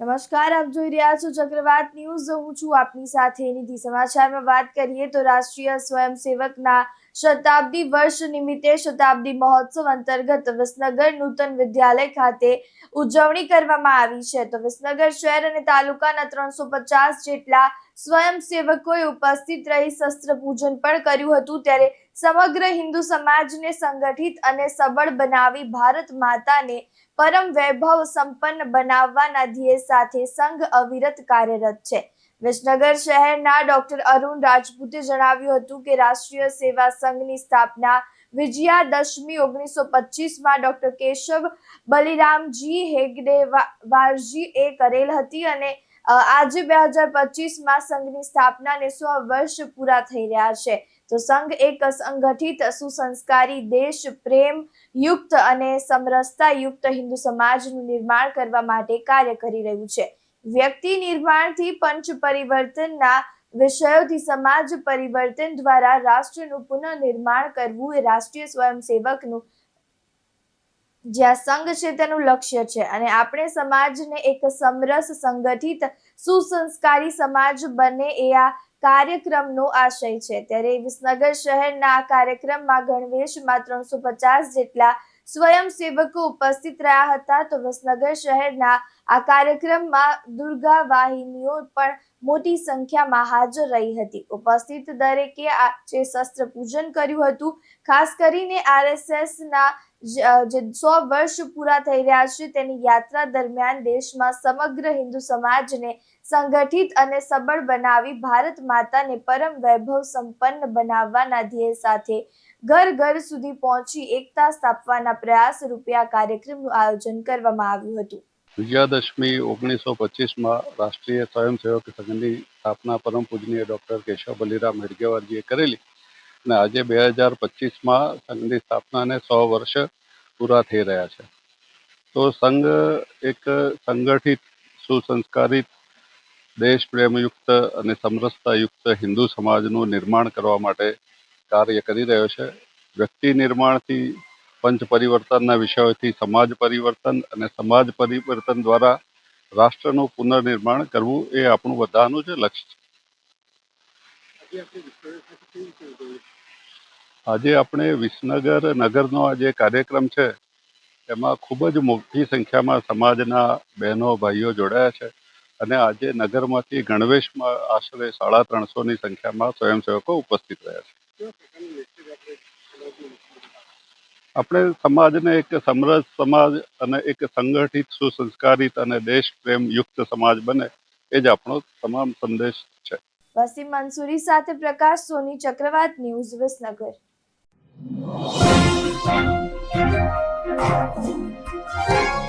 નમસ્કાર, આપ જોઈ રહ્યા છો ચક્રવાત ન્યૂઝ. હું છું આપની સાથે નિધિ. સમાચારમાં વાત કરીએ તો રાષ્ટ્રીય સ્વયંસેવકના શતાબ્દી વર્ષ નિમિત્તે શતાબ્દી મહોત્સવ અંતર્ગત વિસનગર નૂતન વિદ્યાલય ખાતે ઉજવણી કરવામાં આવી છે. તો વિસનગર શહેર અને તાલુકાના ત્રણસો પચાસ જેટલા સ્વયંસેવકોએ ઉપસ્થિત રહી શસ્ત્ર પૂજન પણ કર્યું હતું. ત્યારે સમગ્ર હિન્દુ સમાજને સંગઠિત અને સબળ બનાવી ભારત માતાને પરમ વૈભવ સંપન્ન બનાવવાના ધ્યેય સાથે સંઘ અવિરત કાર્યરત છે. વિસનગર શહેરના ડોક્ટર અરુણ રાજપૂતે જણાવ્યું હતું કે રાષ્ટ્રીય સેવા સંઘની સ્થાપના વિજયાદશમી ઓગણીસો પચીસમાં ડોક્ટર કેશવ બલિરામજી હેગડે વારજી એ કરેલ હતી અને આજે બે હજાર પચીસમાં સંઘની સ્થાપનાને સો વર્ષ પૂરા થઈ રહ્યા છે. તો સંઘ એક સંગઠિત સુસંસ્કારી દેશ, પ્રેમ યુક્ત અને સમરસતા યુક્ત હિન્દુ સમાજનું નિર્માણ કરવા માટે કાર્ય કરી રહ્યું છે. વ્યક્તિ નિર્માણથી પંચ પરિવર્તનના વિષયોથી સમાજ પરિવર્તન દ્વારા રાષ્ટ્રનું પુનઃનિર્માણ કરવું એ રાષ્ટ્રીય સ્વયંસેવકનું જ્યાં સંઘ છે તેનું લક્ષ્ય છે. અને આપણે સમાજને એક સમરસ સંગઠિત સુસંસ્કારી સમાજ બને એ આ કાર્યક્રમનો આશય છે. ત્યારે વિસનગર શહેરના આ કાર્યક્રમમાં ગણવેશમાં ત્રણસો પચાસ જેટલા સ્વયંસેવકો ઉપસ્થિત રહ્યા હતા. તો વિસનગર શહેરના આ કાર્યક્રમમાં દુર્ગા વાહિનીઓ પણ મોટી સંખ્યામાં હાજર રહી હતી. ઉપસ્થિત દરેકે આ જે શસ્ત્ર પૂજન કર્યું હતું, ખાસ કરીને આરએસએસના જે સો વર્ષ પૂરા થઈ રહ્યા છે, તેની યાત્રા દરમિયાન દેશમાં સમગ્ર હિન્દુ સમાજને સંગઠિત અને સબળ બનાવી ભારત માતાને પરમ વૈભવ સંપન્ન બનાવવાના ધ્યેય સાથે ઘર ઘર સુધી પહોંચી એકતા સ્થાપવાના પ્રયાસ રૂપિયા કાર્યક્રમનું આયોજન કરવામાં આવ્યું હતું. વિજયાદશમી ઓગણીસો પચીસમાં રાષ્ટ્રીય સ્વયંસેવક સંઘની સ્થાપના પરમ પૂજનીય ડોક્ટર કેશવ બલિરામ હેડગેવારજીએ કરેલી અને આજે બે હજાર પચીસમાં સંઘની સ્થાપનાને સો વર્ષ પૂરા થઈ રહ્યા છે. તો સંઘ એક સંગઠિત, સુસંસ્કારિત દેશ પ્રેમયુક્ત અને સમરસતાયુક્ત હિન્દુ સમાજનું નિર્માણ કરવા માટે કાર્ય કરી રહ્યો છે. વ્યક્તિ નિર્માણથી, પંચ પરિવર્તનના વિષયોથી, સમાજ પરિવર્તન અને સમાજ પરિવર્તન દ્વારા રાષ્ટ્રનું પુનર્નિર્માણ કરવું એ આપણું બધાનું જ લક્ષ્ય છે. આજે આપણે વિસનગર નગરનો આ જે કાર્યક્રમ છે, એમાં ખૂબ જ મોટી સંખ્યામાં સમાજના બહેનો, ભાઈઓ જોડાયા છે અને આજે નગરમાંથી ગણવેશમાં આશરે સાડા ત્રણસોની સંખ્યામાં સ્વયંસેવકો ઉપસ્થિત રહ્યા છે. આપણે સમાજને એક સમરસ સમાજ અને એક સંગઠિત, સુસંસ્કારિત અને દેશ પ્રેમ યુક્ત સમાજ બને એ જ આપણો તમામ સંદેશ છે. વસીમ મંસૂરી સાથે પ્રકાશ સોની ચક્રવાત, ન્યૂઝ વિસનગર. Thank you.